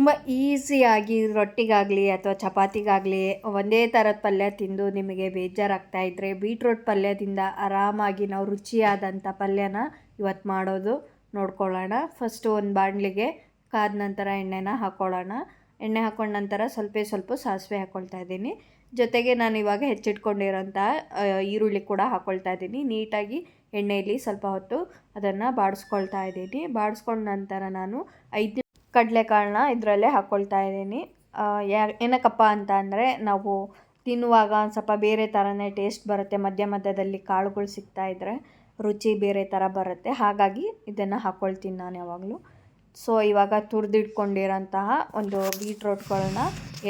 ತುಂಬ ಈಸಿಯಾಗಿ ರೊಟ್ಟಿಗಾಗಲಿ ಅಥವಾ ಚಪಾತಿಗಾಗಲಿ ಒಂದೇ ಥರದ ಪಲ್ಯ ತಿಂದು ನಿಮಗೆ ಬೇಜಾರಾಗ್ತಾ ಇದ್ದರೆ ಬೀಟ್ರೋಟ್ ಪಲ್ಯದಿಂದ ಆರಾಮಾಗಿ ನಾವು ರುಚಿಯಾದಂಥ ಪಲ್ಯನ ಇವತ್ತು ಮಾಡೋದು ನೋಡ್ಕೊಳ್ಳೋಣ. ಫಸ್ಟು ಒಂದು ಬಾಣಲಿಗೆ ಕಾದ ನಂತರ ಎಣ್ಣೆನ ಹಾಕ್ಕೊಳ್ಳೋಣ ಎಣ್ಣೆ ಹಾಕೊಂಡ ನಂತರ ಸ್ವಲ್ಪ ಸ್ವಲ್ಪ ಸಾಸಿವೆ ಹಾಕ್ಕೊಳ್ತಾ ಇದ್ದೀನಿ. ಜೊತೆಗೆ ನಾನು ಇವಾಗ ಹೆಚ್ಚಿಟ್ಕೊಂಡಿರೋಂಥ ಈರುಳ್ಳಿ ಕೂಡ ಹಾಕ್ಕೊಳ್ತಾ ಇದ್ದೀನಿ. ನೀಟಾಗಿ ಎಣ್ಣೆಯಲ್ಲಿ ಸ್ವಲ್ಪ ಹೊತ್ತು ಅದನ್ನು ಬಾಡಿಸ್ಕೊಳ್ತಾ ಇದ್ದೀನಿ. ಬಾಡಿಸ್ಕೊಂಡ ನಂತರ ನಾನು ಐದು ಕಡಲೆಕಾಳನ್ನ ಇದರಲ್ಲೇ ಹಾಕ್ಕೊಳ್ತಾ ಇದ್ದೀನಿ. ಯಾ ಏನಕ್ಕಪ್ಪ ಅಂತ ಅಂದರೆ ನಾವು ತಿನ್ನುವಾಗ ಒಂದು ಸ್ವಲ್ಪ ಬೇರೆ ಥರನೇ ಟೇಸ್ಟ್ ಬರುತ್ತೆ. ಮಧ್ಯ ಮಧ್ಯದಲ್ಲಿ ಕಾಳುಗಳು ಸಿಗ್ತಾ ಇದ್ದರೆ ರುಚಿ ಬೇರೆ ಥರ ಬರುತ್ತೆ. ಹಾಗಾಗಿ ಇದನ್ನು ಹಾಕ್ಕೊಳ್ತೀನಿ ನಾನು ಯಾವಾಗಲೂ. ಸೊ ಇವಾಗ ತುರಿದಿಟ್ಕೊಂಡಿರೋಂತಹ ಒಂದು ಬೀಟ್ರೋಟ್ಗಳನ್ನ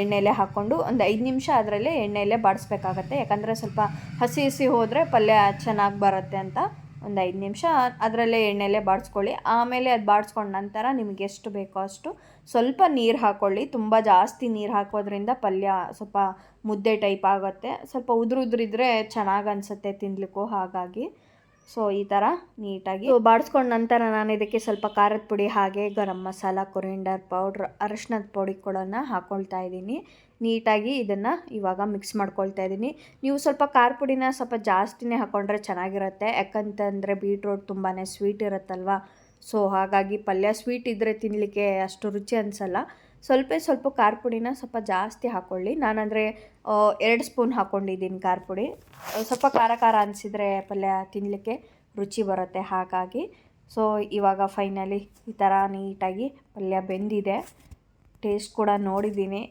ಎಣ್ಣೆಲೆ ಹಾಕ್ಕೊಂಡು ಒಂದು ಐದು ನಿಮಿಷ ಅದರಲ್ಲೇ ಎಣ್ಣೆಯಲ್ಲೇ ಬಾಡಿಸ್ಬೇಕಾಗತ್ತೆ. ಯಾಕಂದರೆ ಸ್ವಲ್ಪ ಹಸಿ ಹಸಿ ಹೋದರೆ ಪಲ್ಯ ಚೆನ್ನಾಗಿ ಬರುತ್ತೆ ಅಂತ ಒಂದು ಐದು ನಿಮಿಷ ಅದರಲ್ಲೇ ಎಣ್ಣೆಲೆ ಬಾಡಿಸ್ಕೊಳ್ಳಿ. ಆಮೇಲೆ ಅದು ಬಾಡಿಸ್ಕೊಂಡ ನಂತರ ನಿಮಗೆ ಎಷ್ಟು ಬೇಕೋ ಅಷ್ಟು ಸ್ವಲ್ಪ ನೀರು ಹಾಕ್ಕೊಳ್ಳಿ ತುಂಬ ಜಾಸ್ತಿ ನೀರು ಹಾಕೋದ್ರಿಂದ ಪಲ್ಯ ಸ್ವಲ್ಪ ಮುದ್ದೆ ಟೈಪ್ ಆಗುತ್ತೆ. ಸ್ವಲ್ಪ ಉದುರು ಉದುರಿದ್ರೆ ಚೆನ್ನಾಗಿ ಅನಿಸುತ್ತೆ ತಿನ್ಲಿಕ್ಕೂ ಹಾಗಾಗಿ. ಸೊ ಈ ಥರ ನೀಟಾಗಿ. ಬಾಡಿಸ್ಕೊಂಡ ನಂತರ ನಾನು ಇದಕ್ಕೆ ಸ್ವಲ್ಪ ಖಾರದ ಪುಡಿ ಹಾಗೆ ಗರಂ ಮಸಾಲ, ಕೊರಿಂಡರ್ ಪೌಡ್ರ್, ಅರಶಿನದ ಪುಡಿ ಕೂಡನ ಹಾಕ್ಕೊಳ್ತಾ ಇದ್ದೀನಿ. ನೀಟಾಗಿ ಇದನ್ನು ಇವಾಗ ಮಿಕ್ಸ್ ಮಾಡ್ಕೊಳ್ತಾ ಇದ್ದೀನಿ. ನೀವು ಸ್ವಲ್ಪ ಖಾರ ಪುಡಿನ ಸ್ವಲ್ಪ ಜಾಸ್ತಿನೇ ಹಾಕ್ಕೊಂಡ್ರೆ ಚೆನ್ನಾಗಿರುತ್ತೆ. ಯಾಕಂತಂದರೆ ಬೀಟ್ರೋಟ್ ತುಂಬಾ ಸ್ವೀಟ್ ಇರುತ್ತಲ್ವ? ಸೊ ಹಾಗಾಗಿ ಪಲ್ಯ ಸ್ವೀಟ್ ಇದ್ದರೆ ತಿನ್ನಲಿಕ್ಕೆ ಅಷ್ಟು ರುಚಿ ಅನಿಸಲ್ಲ. ಸ್ವಲ್ಪ ಸ್ವಲ್ಪ ಖಾರ ಪುಡಿನ ಸ್ವಲ್ಪ ಜಾಸ್ತಿ ಹಾಕ್ಕೊಳ್ಳಿ ನಾನಂದರೆ ಎರಡು ಸ್ಪೂನ್ ಹಾಕ್ಕೊಂಡಿದ್ದೀನಿ ಖಾರ ಪುಡಿ. ಸ್ವಲ್ಪ ಖಾರ ಖಾರ ಅನಿಸಿದರೆ ಪಲ್ಯ ತಿನ್ನಲಿಕ್ಕೆ ರುಚಿ ಬರುತ್ತೆ ಹಾಗಾಗಿ. ಸೊ ಇವಾಗ ಫೈನಲಿ ಈ ಥರ ನೀಟಾಗಿ ಪಲ್ಯ ಬೆಂದಿದೆ. ಟೇಸ್ಟ್ ಕೂಡ ನೋಡಿದ್ದೀನಿ.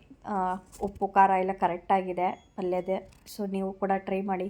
ಉಪ್ಪು, ಖಾರ ಎಲ್ಲ ಕರೆಕ್ಟಾಗಿದೆ ಪಲ್ಯದ. ಸೊ ನೀವು ಕೂಡ ಟ್ರೈ ಮಾಡಿ.